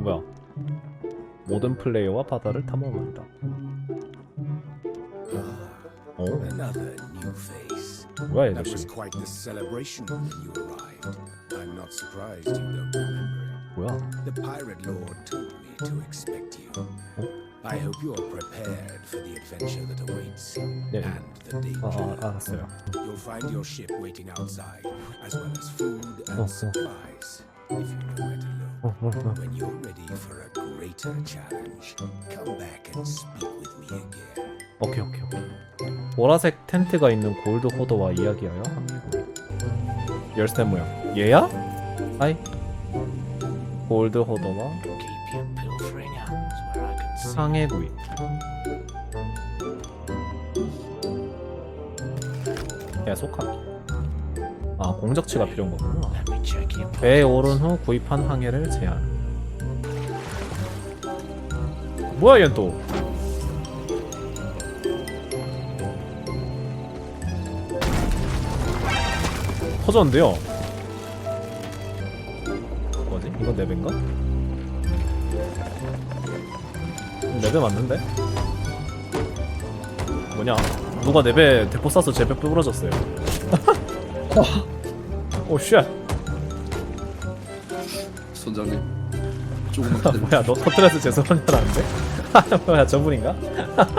뭐야? 모든 플레이어와 바다를 탐험한다. 어? Another new face. 뭐야 That was 얘들 quite the celebration when you arrived. I'm not surprised you don't remember it. 뭐야? The pirate lord told me to expect you. I hope you're prepared for the adventure that awaits Yeah. and the 아, danger. 아 알았어요. You'll find your ship waiting outside, as well as food and Oh, oh. supplies, if you know where to look. 어, 어, 어. When you're ready for a greater challenge, come back and speak with me again. 오케이 오케이 오케이. 보라색 텐트가 있는 골드 호더와 이야기하여. 열쇠 모양. 얘야? 아이. 골드 호더와 Keep your pilfering hands where I can see. 상해 구이. 계속하기. 아 공적치가 필요한 거구나. Your 배에 오른 후 구입한 항해를 제한. 뭐야 얘 또? 터졌는데요? 뭐지? 이건 네배인가? 네배 맞는데? 뭐냐? 누가 네배 대포 쏴서 제배 부러졌어요. 오 쉣. 선장님 조금만 기다려 뭐야 너 터트려서 죄송하냐는데? 뭐야 저분인가?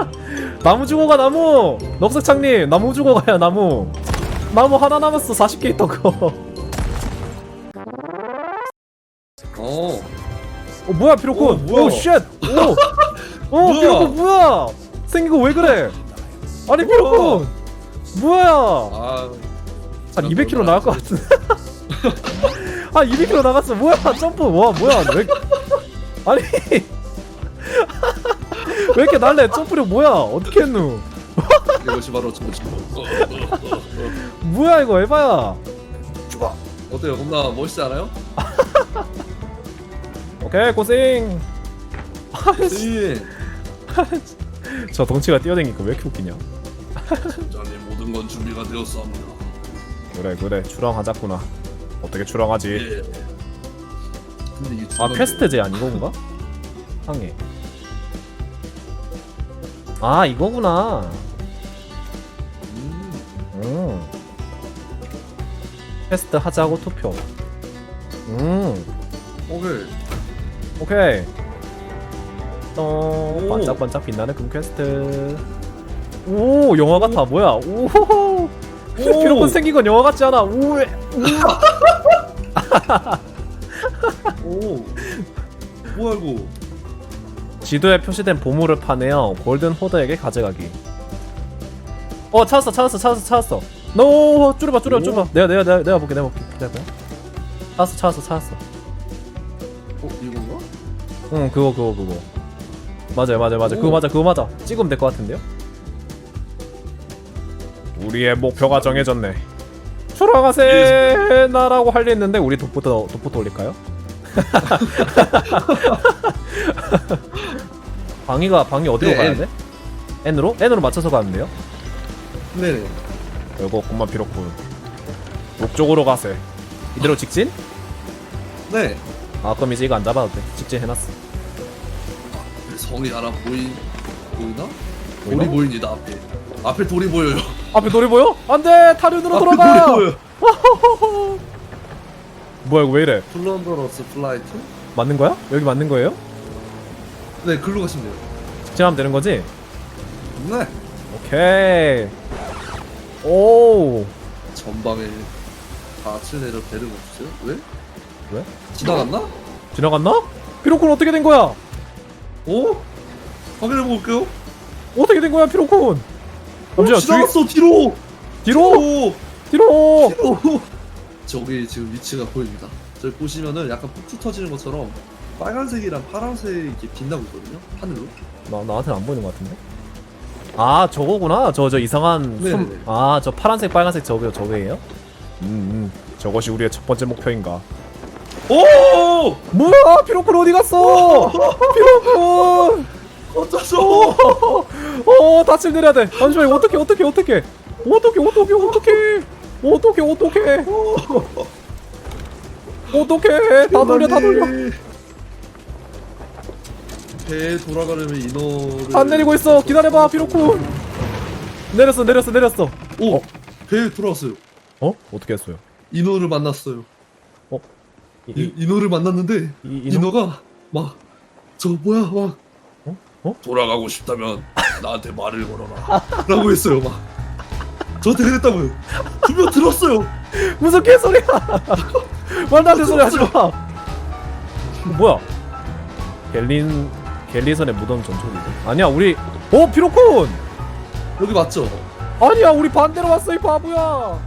나무 주고 가 나무! 넉석창님 나무 주고 가요 나무 나무 하나 남았어 40개 있던 거 어 어, 뭐야 피로콘 어, 뭐야? 오 쉣! 오! 어 뭐야? 피로콘 뭐야 생긴 거 왜 그래 아니 피로콘 뭐야 아, 한 200km 나갈 것 같은데? 한 200km 나갔어. 뭐야? 점프. 와 뭐야? 왜 아니. 왜 이렇게 날래? 점프력 뭐야? 어떻게 했누 이것이 바로 저지 뭐야 이거? 에바야. 어때요? 겁나 멋있지 않아요? 오케이 고생. 예저 덩치가 뛰어다니까 왜 이렇게 웃기냐? 선장님 모든 건 준비가 되었습니다 그래 그래. 출항하자꾸나. 어떻게 출항하지? 예 근데 이게 아 퀘스트 제한 이거인가? 항해. 아 이거구나. 음, 음 퀘스트 하자고 투표. 음. 오케이. 오케이. 또 오. 반짝반짝 빛나는 금 퀘스트. 오 영화 같아 뭐야? 오호호 피로건 생긴 건 영화 같지 않아. 우에 오. 뭐야 이거 지도에 표시된 보물을 파내어 골든 호더에게 가져가기. 어 찾았어 찾았어 찾았어 찾았어. 너 줄여봐 줄여 오. 줄여봐. 내가 내가 내가 내가 볼게 내가 볼게. 기다려봐 찾았어 찾았어 찾았어. 어 이건가? 응 그거 그거 그거. 맞아요 맞아요 맞아요. 그거 오. 맞아 그거 맞아. 찍으면 될 것 같은데요 우리의 목표가 정해졌네 출항하세 나라고 할리 했는데 우리 돋보도 돋보도 올릴까요? 방위가 방위 어디로 네, 가야. 돼? N으로? N으로 맞춰서 가는데요? 네네 이거 공만 필요군 북쪽으로 가세 이대로 직진? 네 아 그럼 이제 이거 안 잡아도 돼 직진 해놨어 성이 하나 보이 보이나? 돌이 보입니다 앞에 앞에 돌이 보여요 앞에 노래 보여? 안돼 타륜으로 앞에 돌아가 돌이 보여 뭐야 이거 왜 이래 플런더러스 플라이트? 맞는 거야? 여기 맞는 거예요? 네 글로 가시면 돼요 직진하면 되는 거지? 네 오케이 오 전방에 같이 내려 데리고 주세요 왜? 왜? 지나갔나? 지나갔나? 피로콘 어떻게 된 거야? 어? 확인해 볼게요 어떻게 된 거야 피로콘? 어, 잠시만 지나갔어? 뒤로! 뒤로! 뒤로! 뒤로! 뒤로! 저기 지금 위치가 보입니다. 저기 보시면은 약간 폭주 터지는 것처럼 빨간색이랑 파란색이 이렇게 빛나고 있거든요 하늘로. 나 나한테는 안 보이는 것 같은데? 아 저거구나. 저 저 이상한 네네네. 아저 파란색 빨간색 저거 저거예요? 음, 음. 저것이 우리의 첫 번째 목표인가? 오! 뭐야? 피로콘 어디 갔어? 피로콘 어쩌죠? 어, 다칠 내려야 돼. 잠시만, 어떻게, 어떻게, 어떻게. 어떻게, 어떻게, 어떻게. 어떻게, 어떻게. 어떻게. 다 돌려, 다 돌려. 배 돌아가려면 인어를 안 내리고 있어. 기다려봐, 피로쿠. 내렸어, 내렸어, 내렸어. 오! 어. 배 돌아왔어요 어? 어떻게 했어요? 인어를 만났어요 어? 이, 이, 인어를 만났는데 이, 인어? 인어가 막 저 뭐야 막 어? 어? 돌아가고 싶다면 나한테 말을 걸어라. 라고 했어요 막. 저한테 그랬다고요. 분명 들었어요. 무슨 개소리야. 말도 안 되는 소리 하지 마. 뭐야? 갤린 갤리선의 무덤 전초기지 아니야 우리 어 피로쿤 여기 맞죠? 아니야 우리 반대로 왔어 이 바보야!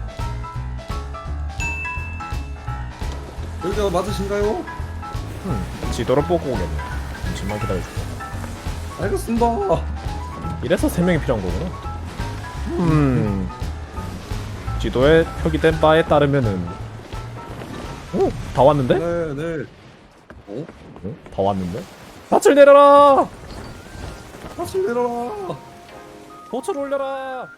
여기가 맞으신가요? 음, 지도를 보고 오겠네. 잠시만 기다려줄게 알겠습니다 이래서 세 명이 필요한 거구나 음 지도에 표기된 바에 따르면은 오 다 왔는데? 네 네 어? 응? 다 왔는데? 밭을 내려라 다시 내려라 돛을 올려라